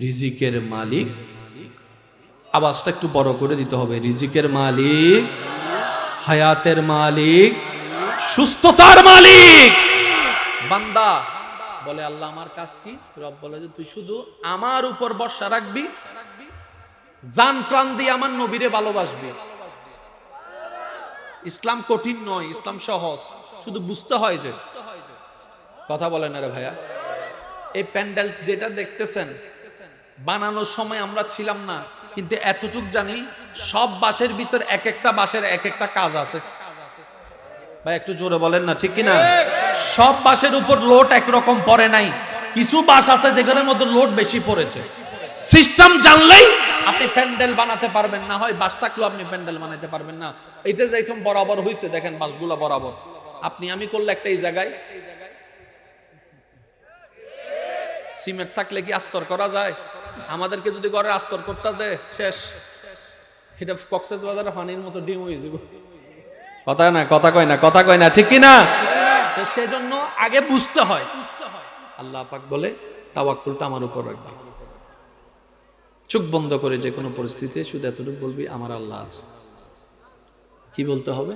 রিজিকের মালিক। আওয়াজটা একটু বড় করে দিতে হবে। রিজিকের মালিক, হায়াতের মালিক, সুস্থতার মালিক। বান্দা, বলে আল্লাহ, আমার কাজ কি? রব বলে যে, তুই শুধু আমার উপর বর্ষা রাখবি। জান প্রাণ দিয়ে আমার নবীরে ভালোবাসবি। ইসলাম কঠিন নয়, ইসলাম সহজ। শুধু বুঝতে হয় যে। কথা বলেন না রে ভাইয়া। এই প্যান্ডেল যেটা দেখতেছেন বানানোর সময় আমরা ছিলাম না। কিন্তু এতটুক জানি, সব বাসের ভিতর এক একটা বাসের এক একটা কাজ আছে। ভাই, একটু জোরে বলেন না, ঠিক কিনা? সব বাসের উপর লোড একরকম পড়ে নাই। কিছু বাস আছে যেগুলোর মধ্যে লোড বেশি পড়েছে। সিস্টেম জানলেই আপনি প্যান্ডেল বানাতে পারবেন না। হয় বাস থাকলেও আপনি প্যান্ডেল বানাতে পারবেন না। এটা যেরকম বরাবর হয়েছে দেখেন বাসগুলো বরাবর। আপনি, আমি করলে একটা এই জায়গায়। সিমেন্ট থাকলে কি আস্তর করা যায়? আমাদেরকে যদি ঘরে আস্তর করতে দেয় শেষ। এটা কক্সেস বাজারে পানির মতো ডিম হয়ে যাবে কথা না কথা কয় না কথা কয় না ঠিক কি না সেজন্য আগে বুঝতে হয়। আল্লাহ পাক বলে তাওয়াক্কুলটা আমার উপর রাখবে। চোখ বন্ধ করে যে কোনো পরিস্থিতিতে শুধু এতটুকু বলবি আমার আল্লাহ আছে। কি বলতে হবে?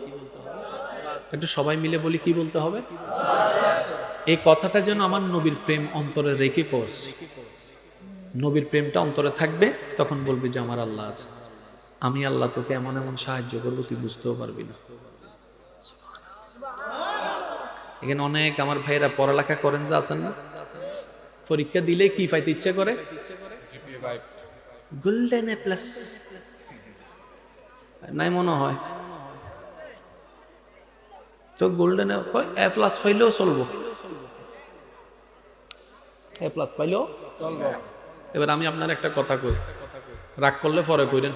একটু সবাই মিলে বলি কি বলতে হবে? এই কথাটা যেন আমার নবীর প্রেম অন্তরে রেখে করস নবীর প্রেমটা অন্তরে থাকবে, তখন বলবি যে আমার আল্লাহ আছে। আমি আল্লাহ তোকে এমন এমন সাহায্য করব, তুই বুঝতেও পারবি না। এখানে অনেক আমার ভাইয়েরা পড়ালেখা করেন যে আছেন না? পরীক্ষা দিলে কি পাইতে ইচ্ছে করে? গোল্ডেন প্লাস নাই মনে হয়। তো গোল্ডেন এ প্লাস পাইলেও চলবো। এ প্লাস পাইলেও চলবো। এবার আমি আপনার একটা কথা কই। রাগ করলে পরে কইরেন।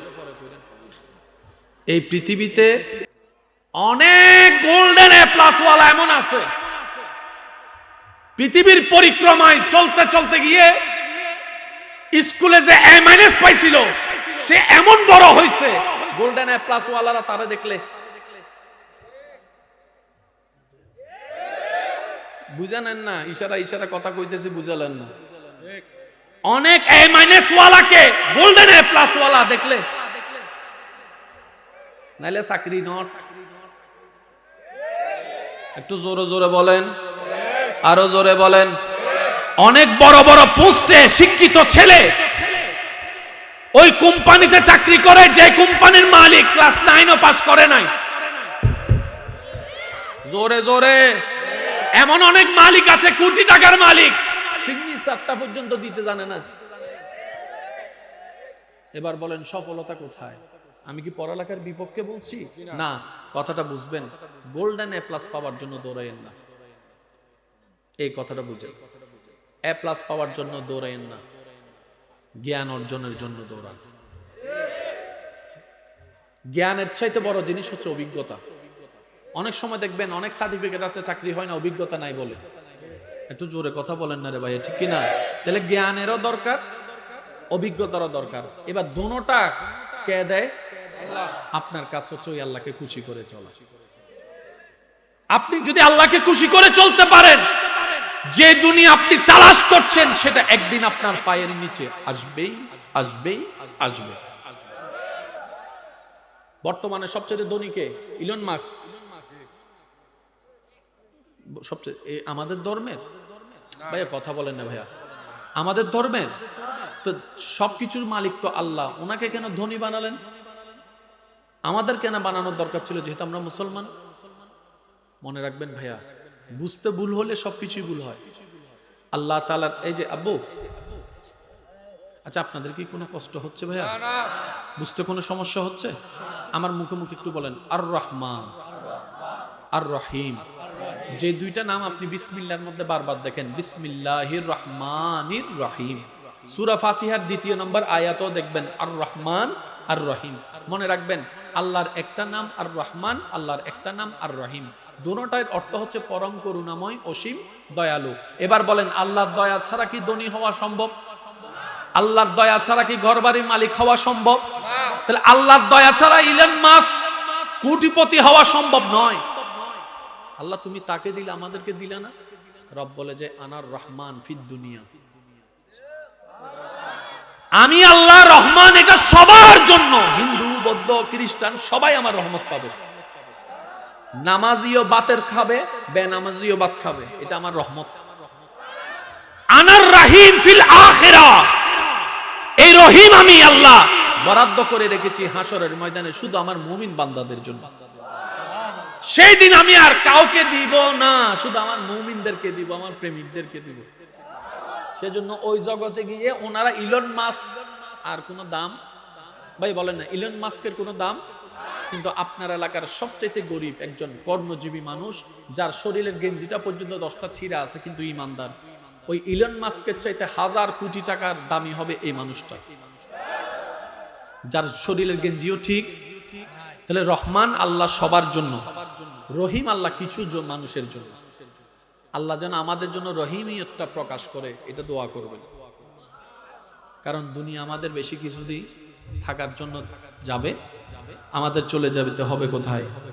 এই পৃথিবীতে অনেক গোল্ডেন এ প্লাস ওয়ালা এমন আছে। পৃথিবীর পরিক্রমায় চলতে চলতে গিয়ে স্কুলে যে এ মাইনাস পাইছিল, সে এমন বড় হয়েছে গোল্ডেন এ প্লাস ওয়ালারা তারা দেখলে। বুঝানেন না, ইশারা ইশারা কথা কইতেছি বুঝালেন না। অনেক এ মাইনাস ওয়ালাকে গোল্ডেন এ প্লাস ওয়ালা, দেখলে? নাইলে চাকরি নট। একটু জোরে জোরে বলেন। আরও জোরে বলেন। অনেক বড় বড় পোস্টে শিক্ষিত ছেলে ওই কোম্পানিতে চাকরি করে, যে কোম্পানির মালিক ক্লাস নাইনও পাস করে নাই। জোরে জোরে। এমন অনেক মালিক আছে, কোটি টাকার মালিক। সিগনেচারটা পর্যন্ত দিতে জানে না। এবার বলেন, সফলতা কোথায়? আমি কি পড়ালেখার বিপক্ষে বলছি? না, কথাটা বুঝবেন। গোল্ডেন এ প্লাস পাওয়ার জন্য দৌড়াইয়েন না। এই কথাটা বুঝেন। এ প্লাস পাওয়ার জন্য দৌড়াইয়েন না। জ্ঞান অর্জনের জন্য দৌড়ান। জ্ঞানের চাইতে বড় জিনিস হচ্ছে অভিজ্ঞতা। অনেক সময় দেখবেন, অনেক সার্টিফিকেট আছে, চাকরি হয় না, অভিজ্ঞতা নাই বলে। একটু জোরে কথা বলেন না রে ভাই, ঠিক কি না তাহলে জ্ঞানেরও দরকার, অভিজ্ঞতারও দরকার। এবার দোনোটা কে দেয়? আপনার কাজ হচ্ছে ওই আল্লাহকে খুশি করে চলা। আপনি যদি আল্লাহকে খুশি করে চলতে পারেন, যে দুনিয়া আপনি তালাশ করছেন, সেটা একদিন আপনার পায়ের নিচে আসবেই আসবেই, আসবে। বর্তমানে সবচেয়ে ধনীকে ইলন মার্কস সবচেয়ে আমাদের ধর্মের? ভাইয়া কথা বলেন না ভাইয়া। আমাদের ধর্মের। তো সবকিছুর মালিক তো আল্লাহ। ওনাকে কেন ধনী বানালেন? আমাদের কেন বানানোর দরকার ছিল যেহেতু আমরা মুসলমান? মনে রাখবেন ভাইয়া বুঝতে ভুল হলে সবকিছুই ভুল হয়। আল্লাহ তালার এই যে আব্বু আচ্ছা আপনাদের কি কোনো কষ্ট হচ্ছে ভাইয়া? বুঝতে কোনো সমস্যা হচ্ছে? আমার মুখে মুখে একটু বলেন আর রহমান আর রহিম যে দুইটা নাম আপনি বিসমিল্লার মধ্যে বারবার দেখেন। বিসমিল্লাহির রহমানির রহিম সুরা ফাতিহার দ্বিতীয় নম্বর আয়াতও দেখবেন আর রহমান আর রহিম মনে রাখবেন, আল্লাহর একটা নাম আর রহমান আল্লাহর একটা নাম আর রহিম দুটার অর্থ হচ্ছে পরম করুণাময়, অসীম, দয়ালু। এবার বলেন, আল্লাহর দয়া ছাড়া কি ধনী হওয়া সম্ভব? আল্লাহর দয়া ছাড়া কি ঘরবাড়ির মালিক হওয়া সম্ভব? তাহলে আল্লাহর দয়া ছাড়া ইলেন মাস কোটিপতি হওয়া সম্ভব নয়। আল্লাহ তুমি তাকে দিলে, আমাদেরকে দিলে না? রব বলে যে, আনার রহমান ফিদ দুনিয়া। আমি আল্লাহ রহমান, এটা সবার জন্য। হিন্দু, বৌদ্ধ, খ্রিস্টান, সবাই আমার রহমত পাবে। নামাজিও বাতের খাবে, বেনামাজিও বাত খাবে, এটা আমার রহমত। আনার রাহিম ফিল আখিরা। এই রহিম আমি আল্লাহ বরাদ্দ করে রেখেছি হাসরের ময়দানে, শুধু আমার মুমিন বান্দাদের জন্য। সেই দিন আমি আর কাউকে দিব না, শুধু আমার মুমিনদেরকে দিব, আমার প্রেমিকদেরকে দিব। সেজন্য ওই জগতে গিয়ে ওনারা ইলন মাস্ক আর কোনো দাম? ভাই, বলেন না ইলন মাস্কের কোনো দাম? কিন্তু আপনার এলাকার সবচাইতে গরিব একজন কর্মজীবী মানুষ, যার শরীরের গেঞ্জিটা পর্যন্ত দশটা ছিঁড়া আছে, কিন্তু ইমানদার। ওই ইলন মাস্কের চাইতে হাজার কোটি টাকার দামি হবে এই মানুষটা। যার শরীরের গেঞ্জিও ঠিক, তাহলে রহমান আল্লাহ সবার জন্য। রহিম আল্লাহ কিছু মানুষের জন্য। আল্লাহ যেন আমাদের জন্য রহিমিয়তটা প্রকাশ করে, এটা দোয়া করবেন। কারণ দুনিয়া আমাদের বেশি কিছুদিন থাকার জন্য যাবে, আমাদের চলে যাবে, তো হবে কোথায়?